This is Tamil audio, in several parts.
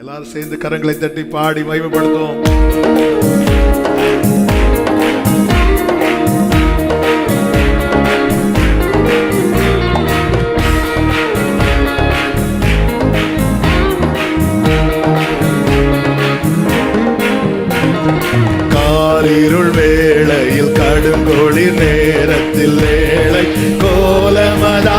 எல்லாரும் சேர்ந்து கரங்களை தட்டி பாடி மகிமைப்படுத்துவோம். காரிருள் வேளையில் கடுங்கொழி நேரத்தில் வேளை கோலமதா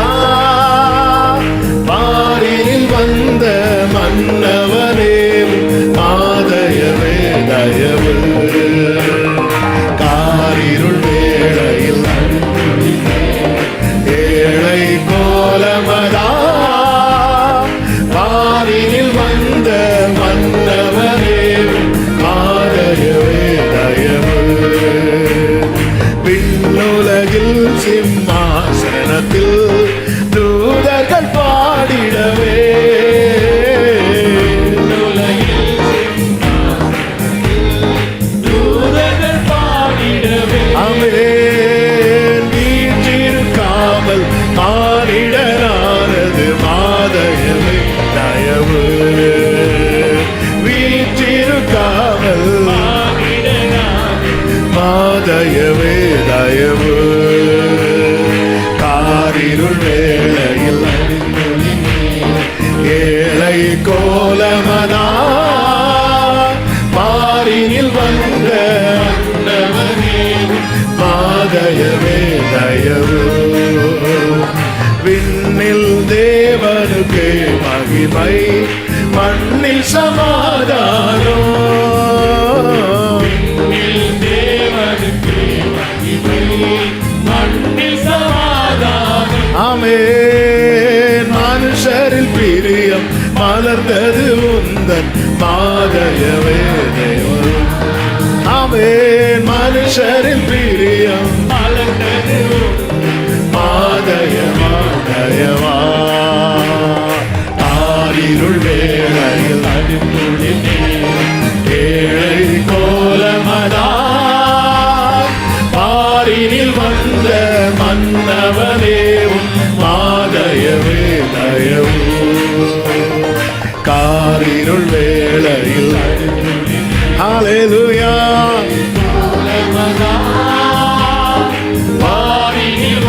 தயவே தயவு. காரிருள் வேளையில் ஏழை கோலமனா மாறினில் வந்த மாதயவே தயவு. விண்ணில் தேவனுக்கு மகிமை மண்ணில் சமாதானம். மலர்ந்தது உந்தன் மாதயவே தேவன் அவே மனுஷரில் பிரியம். மலர்ந்தது மாதயமா தயவா ஆரிருள் வேளையில் ஏழை கோலமதா. பாரினில் வந்த மன்னவனே மாதயவே தயவும் காரிருள் வேளையில். ஹalleluya பாரினில்